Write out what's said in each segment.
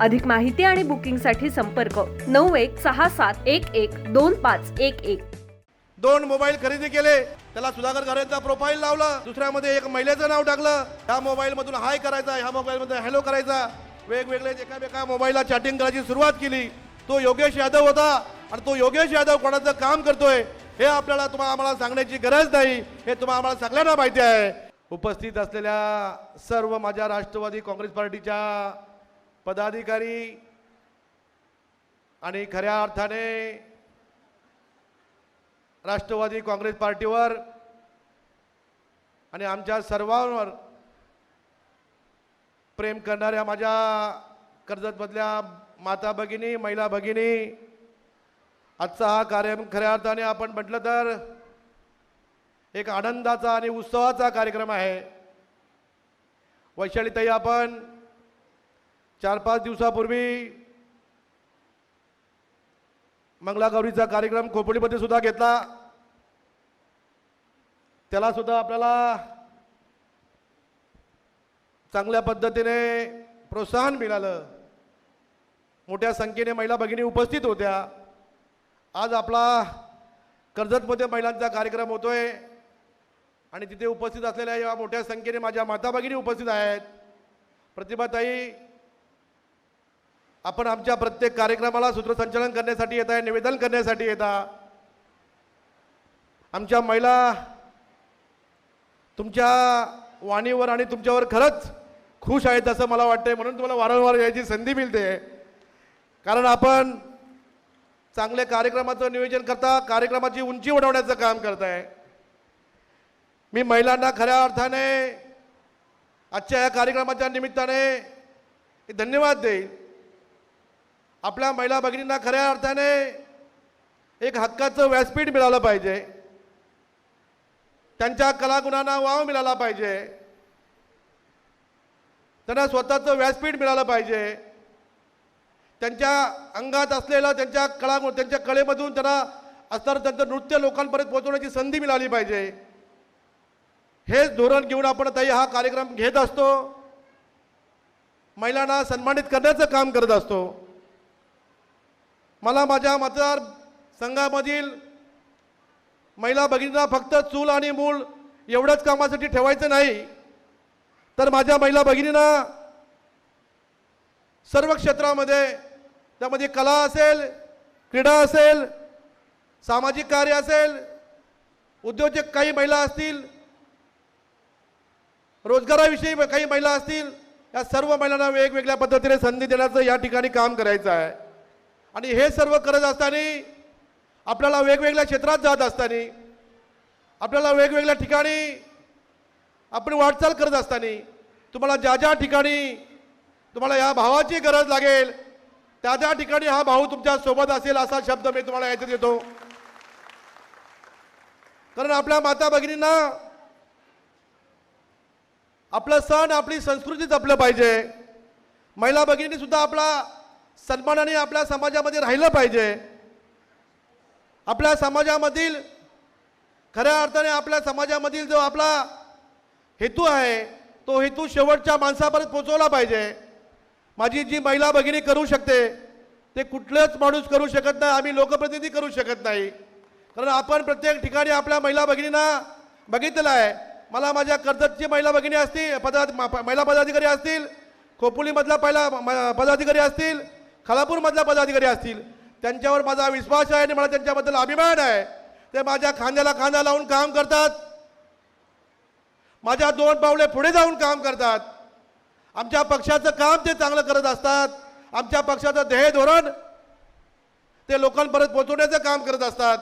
अधिक माहिती आणि बुकिंगसाठी संपर्क नऊ एक सहा सात एक एक दोन पाच एक एक. दोन मोबाईल खरेदी केले त्याला सुधाकर घरेचा प्रोफाईल लावला दुसऱ्यामध्ये एक महिलेचं नाव टाकलं. ह्या मोबाईल मधून हाय करायचा ह्या मोबाईल मध्ये हॅलो करायचा. वेगवेगळे एकामेका मोबाईलला चॅटिंग करायची सुरुवात केली. तो योगेश यादव होता आणि तो योगेश यादव कोणाचं काम करतोय हे आपल्याला तुम्हाला आम्हाला सांगण्याची गरज नाही हे तुम्हाला आम्हाला सगळ्यांना माहिती आहे. उपस्थित असलेल्या सर्व माझ्या राष्ट्रवादी काँग्रेस पार्टीच्या पदाधिकारी आणि खऱ्या अर्थाने राष्ट्रवादी काँग्रेस पार्टीवर आणि आमच्या सर्वांवर प्रेम करणाऱ्या माझ्या कर्जतमधल्या माता भगिनी महिला भगिनी आजचा हा कार्यक्रम खऱ्या अर्थाने आपण म्हटलं तर एक आनंदाचा आणि उत्सवाचा कार्यक्रम आहे. वैशालीताई आपण चार पाच दिवसापूर्वी मंगलागौरीचा कार्यक्रम खोपोलीमध्ये सुद्धा घेतला. त्याला सुद्धा आपल्याला चांगल्या पद्धतीने प्रोत्साहन मिळालं. मोठ्या संख्येने महिला भगिनी उपस्थित होत्या. आज आपला कर्जतमध्ये महिलांचा कार्यक्रम होतोय आणि तिथे उपस्थित असलेल्या या मोठ्या संख्येने माझ्या माता भगिनी उपस्थित आहेत. प्रतिभाताई आपण आमच्या प्रत्येक कार्यक्रमाला सूत्रसंचालन करण्यासाठी येत आहे निवेदन करण्यासाठी येता आमच्या महिला तुमच्या वाणीवर आणि तुमच्यावर खरंच खुश आहेत असं मला वाटतंय. म्हणून तुम्हाला वारंवार यायची संधी मिळते. कारण आपण चांगल्या कार्यक्रमाचं नियोजन करता कार्यक्रमाची उंची वाढवण्याचं काम करताय. मी महिलांना खऱ्या अर्थाने आजच्या या कार्यक्रमाच्या निमित्ताने धन्यवाद देईल. आपल्या महिला भगिनींना खऱ्या अर्थाने एक हक्काचं व्यासपीठ मिळालं पाहिजे. त्यांच्या कलागुणांना वाव मिळाला पाहिजे. त्यांना स्वतःचं व्यासपीठ मिळालं पाहिजे. त्यांच्या अंगात असलेलं त्यांच्या कलागुण त्यांच्या कलेमधून त्यांना असणारं त्यांचं नृत्य लोकांपर्यंत पोहोचवण्याची संधी मिळाली पाहिजे. हेच धोरण घेऊन आपण ताई हा कार्यक्रम घेत असतो. महिलांना सन्मानित करण्याचं काम करत असतो. मला माझ्या मतदार संघामधील महिला भगिनींना फक्त चूल आणि मूल एवढंच कामासाठी ठेवायचं नाही. तर माझ्या महिला भगिनींना सर्व क्षेत्रामध्ये त्यामध्ये कला असेल क्रीडा असेल सामाजिक कार्य असेल उद्योजक काही महिला असतील रोजगाराविषयी काही महिला असतील या सर्व महिलांना वेगवेगळ्या पद्धतीने संधी देण्याचं या ठिकाणी काम करायचं आहे. आणि हे सर्व करत असताना आपल्याला वेगवेगळ्या क्षेत्रात जात असताना आपल्याला वेगवेगळ्या ठिकाणी आपण वाटचाल करत असताना तुम्हाला ज्या ज्या ठिकाणी तुम्हाला या भावाची गरज लागेल त्या त्या ठिकाणी हा भाऊ तुमच्यासोबत असेल असा शब्द मी तुम्हाला याच्यात देतो. कारण आपल्या माता भगिनींना आपलं सण आपली संस्कृती जपलं पाहिजे. महिला भगिनींनी सुद्धा आपला सन्मानाने आपल्या समाजामध्ये राहिलं पाहिजे. आपल्या समाजामधील खऱ्या अर्थाने आपल्या समाजामधील जो आपला हेतू आहे तो हेतू शेवटच्या माणसापर्यंत पोहोचवला पाहिजे. माझी जी महिला भगिनी करू शकते ते कुठलंच माणूस करू शकत नाही आम्ही लोकप्रतिनिधी करू शकत नाही. कारण आपण प्रत्येक ठिकाणी आपल्या महिला भगिनींना बघितलेलं आहे. मला माझ्या कर्जतची महिला भगिनी असतील पदा महिला पदाधिकारी असतील खोपोलीमधला पहिला म- पदाधिकारी असतील खालापूरमधला पदाधिकारी असतील त्यांच्यावर माझा विश्वास आहे आणि मला त्यांच्याबद्दल अभिमान आहे. ते माझ्या खांद्याला खांदा लावून काम करतात. माझ्या दोन पावले पुढे जाऊन काम करतात. आमच्या पक्षाचं काम ते चांगलं करत असतात. आमच्या पक्षाचं ध्येय धोरण ते लोकांपर्यंत पोहोचवण्याचं काम करत असतात.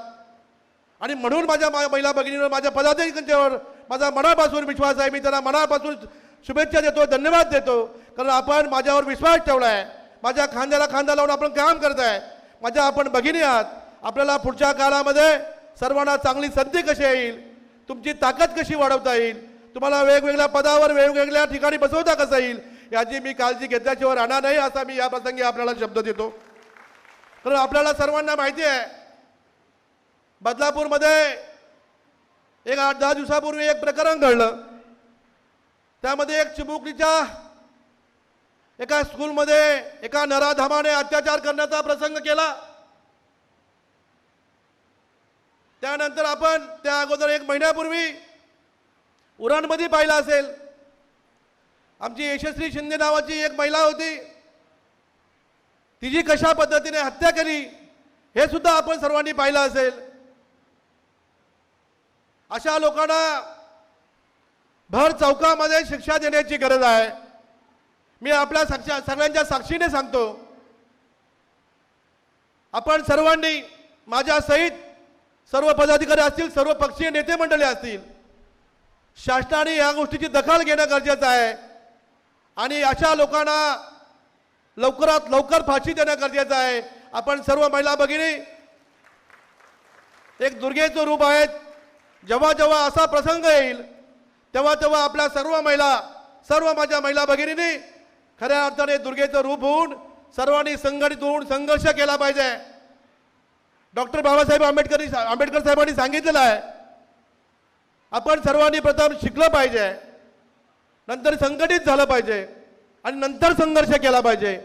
आणि म्हणून माझ्या मा- महिला भगिनीवर माझ्या पदाधिकाऱ्यांच्यावर माझा मनापासून विश्वास आहे. मी त्यांना मनापासून शुभेच्छा देतो धन्यवाद देतो. कारण आपण माझ्यावर विश्वास ठेवला आहे. माझ्या खांद्याला खांदा लावून आपण काम करत आहे. माझ्या आपण भगिनी आहात. आपल्याला पुढच्या काळामध्ये सर्वांना चांगली संधी कशी येईल? तुमची ताकद कशी वाढवता येईल? तुम्हाला वेगवेगळ्या पदावर वेगवेगळ्या ठिकाणी बसवता कसं येईल? याची मी काळजी घेतल्याशिवाय राहणार नाही असा मी या प्रसंगी आपल्याला शब्द देतो. कारण आपल्याला सर्वांना माहिती आहे बदलापूरमध्ये एक आठ दहा दिवसापूर्वी एक प्रकरण घडलं. त्यामध्ये एक चिमुकलीच्या एका स्कूलमध्ये एका नराधामाने अत्याचार करण्याचा प्रसंग केला. त्यानंतर आपण त्या अगोदर एक महिन्यापूर्वी उरणमध्ये पाहिलं असेल. आमची यशस्वी शिंदे नावाची एक महिला होती. तिची कशा पद्धतीने हत्या केली हे सुद्धा आपण सर्वांनी पाहिलं असेल. अशा लोकांना भर चौकामध्ये शिक्षा देण्याची गरज आहे. मी आपल्या साक्षा सगळ्यांच्या साक्षीने सांगतो. आपण सर्वांनी माझ्या सहित सर्व पदाधिकारी असतील सर्व पक्षीय नेते मंडळी असतील शासनाने या गोष्टीची दखल घेणं गरजेचं आहे. आणि अशा लोकांना लवकरात लवकर फाशी देणं गरजेचं आहे. आपण सर्व महिला भगिनी एक दुर्गेचं रूप आहेत. जेव्हा जेव्हा असा प्रसंग येईल तेव्हा तेव्हा आपल्या सर्व महिला सर्व माझ्या महिला भगिनींनी खऱ्या अर्थाने दुर्गेचं रूप होऊन सर्वांनी संघटित होऊन संघर्ष केला पाहिजे. डॉक्टर बाबासाहेब आंबेडकर आंबेडकर साहेबांनी सांगितलेलं आहे. आपण सर्वांनी प्रथम शिकलं पाहिजे. नंतर संघटित झालं पाहिजे. आणि नंतर संघर्ष केला पाहिजे.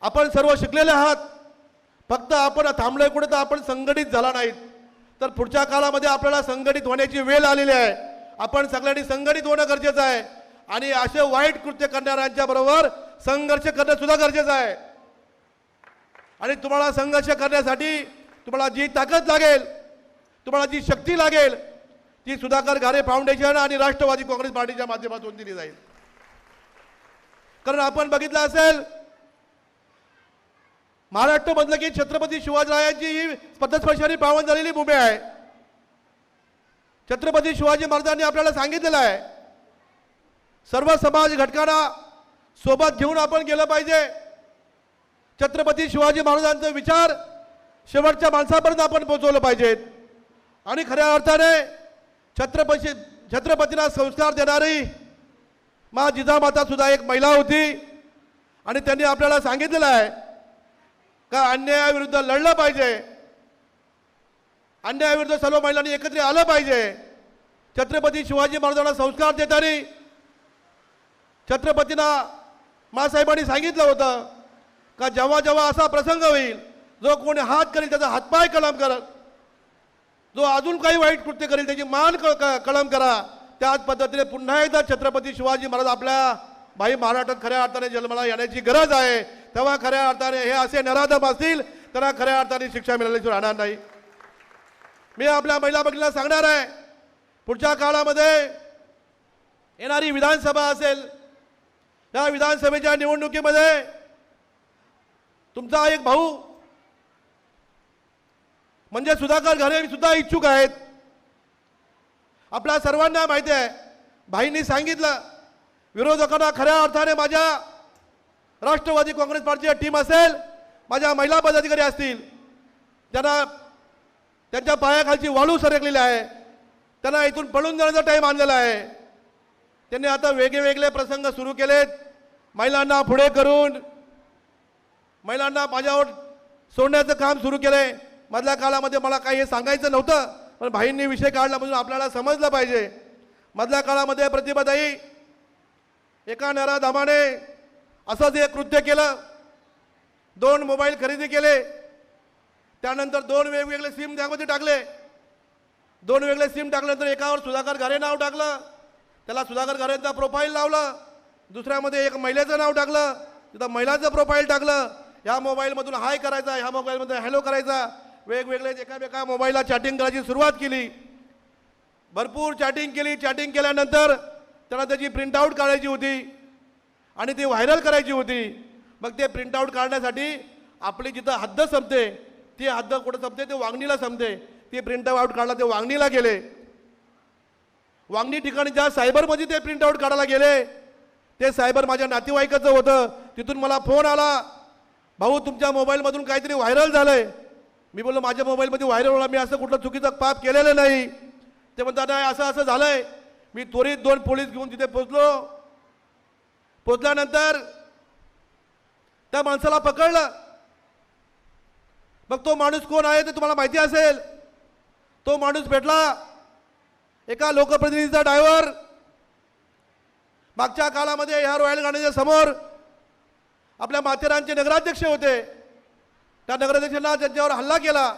आपण सर्व शिकलेले आहात. फक्त आपण थांबलोय कुठे तर आपण संघटित झाला नाहीत. तर पुढच्या काळामध्ये आपल्याला संघटित होण्याची वेळ आलेली आहे. आपण सगळ्यांनी संघटित होणं गरजेचं आहे. आणि असे वाईट कृत्य करणाऱ्यांच्या बरोबर संघर्ष करणं सुद्धा गरजेचं आहे. आणि तुम्हाला संघर्ष करण्यासाठी तुम्हाला जी ताकद लागेल तुम्हाला जी शक्ती लागेल ती सुधाकर घारे फाउंडेशन आणि राष्ट्रवादी काँग्रेस पार्टीच्या माध्यमातून दिली जाईल. कारण आपण बघितलं असेल महाराष्ट्र मधलं की छत्रपती शिवाजीरायांची ही पद्धतस्पर्शाने पावन झालेली भूमी आहे. छत्रपती शिवाजी महाराजांनी आपल्याला सांगितलेलं आहे सर्व समाज घटकांना सोबत घेऊन आपण गेलं पाहिजे. छत्रपती शिवाजी महाराजांचा विचार शेवटच्या माणसापर्यंत आपण पोहोचवलं पाहिजेत. आणि खऱ्या अर्थाने छत्रपती छत्रपतींना संस्कार देणारी मा जिजामाता सुद्धा एक महिला होती. आणि त्यांनी आपल्याला सांगितलेलं आहे का अन्यायाविरुद्ध लढलं पाहिजे. अन्यायाविरुद्ध सर्व महिलांनी एकत्र आलं पाहिजे. छत्रपती शिवाजी महाराजांना संस्कार देताना छत्रपतींना मासाहेबांनी सांगितलं होतं का जेव्हा जेव्हा असा प्रसंग होईल जो कोणी हात करेल त्याचा हातपाय कलम करत जो अजून काही वाईट कृत्य करेल त्याची मान क- क- कलम करा. त्याच पद्धतीने पुन्हा एकदा छत्रपती शिवाजी महाराज आपल्या भाई महाराष्ट्रात खऱ्या अर्थाने जन्माला येण्याची गरज आहे. तेव्हा खऱ्या अर्थाने हे असे नराधम असतील त्यांना खऱ्या अर्थाने शिक्षा मिळाल्याची राहणार नाही. मी आपल्या महिला भगिनीला सांगणार आहे पुढच्या काळामध्ये येणारी विधानसभा असेल या विधानसभेच्या निवडणुकीमध्ये तुमचा एक भाऊ म्हणजे सुधाकर घरे सुद्धा इच्छुक आहेत. आपल्या सर्वांना माहिती आहे भाईंनी सांगितलं विरोधकांना खऱ्या अर्थाने माझ्या राष्ट्रवादी काँग्रेस पार्टीची टीम असेल माझ्या महिला पदाधिकारी असतील त्यांना त्यांच्या पायाखालची वाळू सरकलेली आहे त्यांना इथून पळून जाण्याचा टाईम आणलेला आहे. त्यांनी आता वेगळे वेगळे प्रसंग सुरू केलेत. महिलांना पुढे करून महिलांना माझ्यावर सोडण्याचं काम सुरू केलंय. मधल्या काळामध्ये मला काही हे सांगायचं नव्हतं पण भाईंनी विषय काढला म्हणून आपल्याला समजलं पाहिजे. मधल्या काळामध्ये प्रतिभाताई एका नराधामाने असंच एक कृत्य केलं. दोन मोबाईल खरेदी केले. त्यानंतर दोन वेगवेगळे सिम त्यामध्ये टाकले. दोन वेगळे सिम टाकल्यानंतर एकावर सुधाकर घरे नाव टाकलं. त्याला सुधाकर घरेंचा प्रोफाईल लावलं. दुसऱ्यामध्ये एक महिलेचं नाव टाकलं तिथं महिलाचं प्रोफाईल टाकलं. ह्या मोबाईलमधून हाय करायचा ह्या मोबाईलमधून हॅलो करायचा. वेगवेगळे एकामेका मोबाईलला चॅटिंग करायची सुरुवात केली. भरपूर चॅटिंग केली. चॅटिंग केल्यानंतर त्याला त्याची प्रिंटआउट काढायची होती. आणि ती व्हायरल करायची होती. मग ते प्रिंटआउट काढण्यासाठी आपली जिथं हद्द संपते ती हद्द कुठं संपते? ते वांगणीला संपते. ती प्रिंटआउट काढला ते वांगणीला गेले. वांगणी ठिकाणी ज्या सायबरमध्ये ते प्रिंटआउट काढायला गेले ते सायबर माझ्या नातेवाईकाचं होतं. तिथून मला फोन आला भाऊ तुमच्या मोबाईलमधून काहीतरी व्हायरल झालंय. मी बोललो माझ्या मोबाईलमध्ये व्हायरल होणार मी असं कुठलं चुकीचं पाप केलेलं नाही. ते म्हणतात नाही असं असं झालंय. मी त्वरित दोन पोलीस घेऊन तिथे पोचलो पोचल्यानंतर त्या माणसाला पकडलं. मग तो माणूस कोण आहे ते तुम्हाला माहिती असेल. तो माणूस भेटला. एका लोकप्रतिनिधीचा ड्रायव्हर मागच्या काळामध्ये ह्या रॉयल गार्डनच्या समोर आपल्या माथेरानचे नगराध्यक्ष होते. त्या नगराध्यक्षांना त्यांच्यावर हल्ला केला.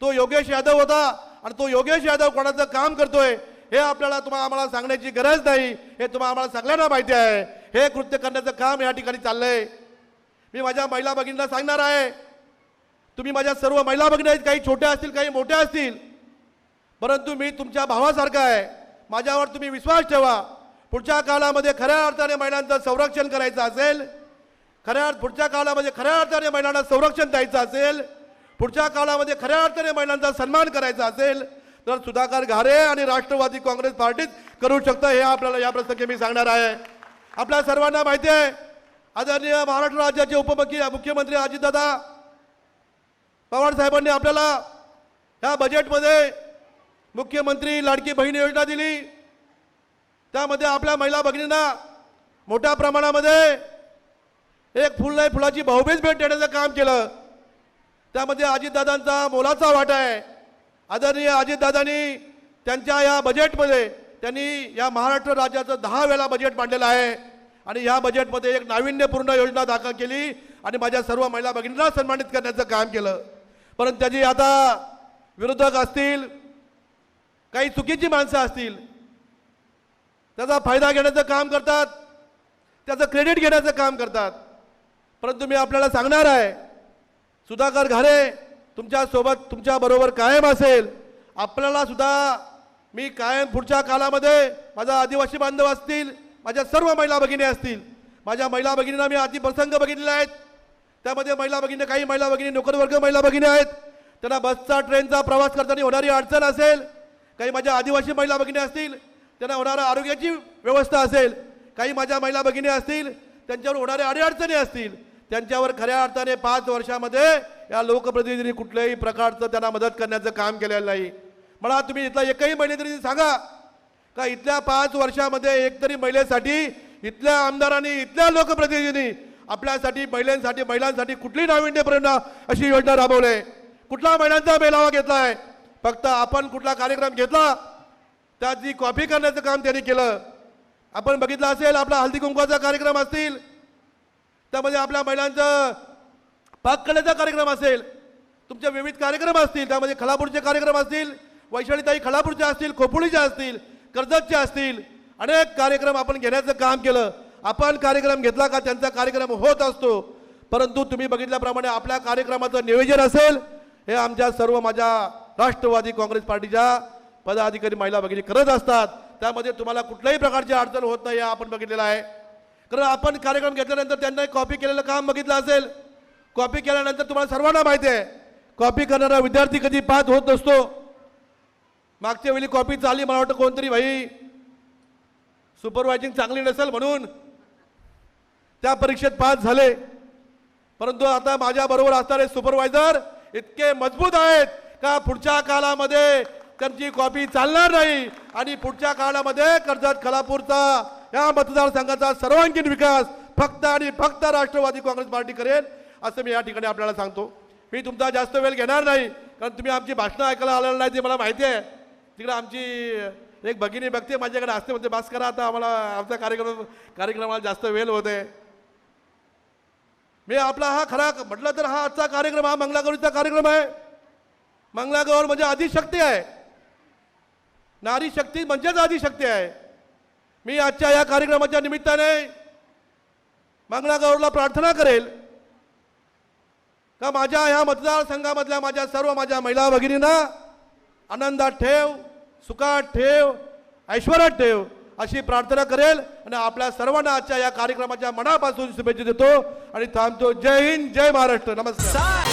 तो योगेश यादव होता आणि तो योगेश यादव कोणाचं काम करतोय हे आपल्याला तुम्हाला आम्हाला सांगण्याची गरज नाही. हे तुम्हाला आम्हाला सगळ्यांना माहिती आहे. हे कृत्य करण्याचं काम या ठिकाणी चाललंय. मी माझ्या महिला भगिनींना सांगणार आहे. तुम्ही माझ्या सर्व महिला भगिनी आहेत. काही छोट्या असतील काही मोठ्या असतील. परंतु मी तुमच्या भावासारखा आहे. माझ्यावर तुम्ही विश्वास ठेवा. पुढच्या काळामध्ये खऱ्या अर्थाने महिलांचं संरक्षण करायचं असेल खऱ्या अर्थ- पुढच्या काळामध्ये खऱ्या अर्थाने महिलांना संरक्षण द्यायचं असेल पुढच्या काळामध्ये खऱ्या अर्थाने महिलांचा सन्मान करायचा असेल तर सुधाकर घारे आणि राष्ट्रवादी काँग्रेस पार्टीत करू शकतं हे आपल्याला या प्रसंगी मी सांगणार आहे. आपल्या सर्वांना माहिती आहे आदरणीय महाराष्ट्र राज्याचे उपमुख्य मुख्यमंत्री अजितदादा पवार साहेबांनी आपल्याला ह्या बजेटमध्ये मुख्यमंत्री लाडकी बहीण योजना दिली. त्यामध्ये आपल्या महिला भगिनींना मोठ्या प्रमाणामध्ये एक फुल नाही फुलाची भाऊबीज भेट देण्याचं काम केलं. त्यामध्ये अजितदादांचा मोलाचा वाटा आहे. आदरणीय अजितदादांनी त्यांच्या या बजेटमध्ये त्यांनी या महाराष्ट्र राज्याचं दहा वेळा बजेट मांडलेलं आहे. आणि या बजेटमध्ये एक नाविन्यपूर्ण योजना दाखल केली आणि माझ्या सर्व महिला भगिनींना सन्मानित करण्याचं काम केलं. परंतु त्याची आता विरोधक असतील काही चुकीची माणसं असतील त्याचा फायदा घेण्याचं काम करतात. त्याचं क्रेडिट घेण्याचं काम करतात. परंतु मी आपल्याला सांगणार आहे सुधाकर घारे तुमच्यासोबत तुमच्याबरोबर कायम असेल. आपल्याला सुद्धा मी कायम पुढच्या काळामध्ये माझा आदिवासी बांधव असतील माझ्या सर्व महिला भगिनी असतील. माझ्या महिला भगिनींना मी अति प्रसंग बघितलेला आहेत. त्यामध्ये महिला भगिनी काही महिला भगिनी नोकरवर्ग महिला भगिनी आहेत. त्यांना बसचा ट्रेनचा प्रवास करताना होणारी अडचण असेल. काही माझ्या आदिवासी महिला भगिनी असतील त्यांना होणारा आरोग्याची व्यवस्था असेल काही माझ्या महिला भगिनी असतील त्यांच्यावर होणाऱ्या अडीअडचणी असतील त्यांच्यावर खऱ्या अर्थाने पाच वर्षामध्ये या लोकप्रतिनिधींनी कुठल्याही प्रकारचं त्यांना मदत करण्याचं काम केलेलं नाही. मला तुम्ही इथला एकही महिने तरी सांगा का इथल्या पाच वर्षामध्ये एकतरी महिलेसाठी इथल्या आमदारांनी इथल्या लोकप्रतिनिधींनी आपल्यासाठी महिलांसाठी महिलांसाठी कुठली नाविन्यपूर्ण अशी योजना राबवली कुठला महिलांचा मेळावा घेतलाय फक्त आपण कुठला कार्यक्रम घेतला त्याची कॉपी करण्याचं काम त्यांनी केलं. आपण बघितलं असेल आपला हल्दी कुंकवाचा कार्यक्रम असतील. त्यामध्ये आपल्या महिलांचं पाककलेचा कार्यक्रम असेल. तुमचे विविध कार्यक्रम असतील त्यामध्ये खलापूरचे कार्यक्रम असतील वैशालीताई खलापूरच्या असतील खोपोळीच्या असतील कर्जतचे असतील. अनेक कार्यक्रम आपण घेण्याचं काम केलं. आपण कार्यक्रम घेतला का त्यांचा कार्यक्रम होत असतो. परंतु तुम्ही बघितल्याप्रमाणे आपल्या कार्यक्रमाचं नियोजन असेल हे आमच्या सर्व माझ्या राष्ट्रवादी काँग्रेस पार्टीच्या पदाधिकारी महिला भगिनी करत असतात त्यामध्ये तुम्हाला कुठल्याही प्रकारची अडचण होत नाही आपण बघितलेलं आहे. कारण आपण कार्यक्रम घेतल्यानंतर त्यांना कॉपी केलेलं काम बघितलं असेल. कॉपी केल्यानंतर तुम्हाला सर्वांना माहिती आहे कॉपी करणारा विद्यार्थी कधी पास होत नसतो. मागच्या वेळी कॉपी चालली मला वाटतं कोणतरी भाई सुपरवायझिंग चांगली नसेल म्हणून त्या परीक्षेत पास झाले. परंतु आता माझ्या बरोबर असणारे सुपरवायझर इतके मजबूत आहेत का पुढच्या कालामध्ये त्यांची कॉपी चालणार नाही. आणि पुढच्या काळामध्ये कर्जत खलापूरचा या मतदारसंघाचा सर्वांगीण विकास फक्त आणि फक्त राष्ट्रवादी काँग्रेस पार्टी करेल असं मी या ठिकाणी आपल्याला सांगतो. मी तुमचा जास्त वेळ घेणार नाही कारण तुम्ही आमची भाषणं ऐकायला आलेलं नाही ते मला माहिती आहे. तिकडे आमची एक भगिनी बघते माझ्याकडे असते म्हणजे बास करा आता आम्हाला आमचा कार्यक्रम कार्यक्रमाला जास्त वेळ होते मी आपला हा खरा म्हटलं तर हा आजचा कार्यक्रम हा मंगलागौरीचा कार्यक्रम आहे. मंगलागौर म्हणजे आदिशक्ती आहे. नारी शक्ती म्हणजेच आदिशक्ती आहे. मी आजच्या या कार्यक्रमाच्या निमित्ताने मंगलागौरला प्रार्थना करेल. का माझ्या ह्या मतदारसंघामधल्या माझ्या सर्व माझ्या महिला भगिनींना आनंदात ठेव सुखात ठेव ऐश्वरात ठेव अशी प्रार्थना करेल आणि आपल्या सर्वांना आजच्या या कार्यक्रमाच्या मनापासून शुभेच्छा देतो आणि थांबतो. जय हिंद जय महाराष्ट्र. नमस्कार.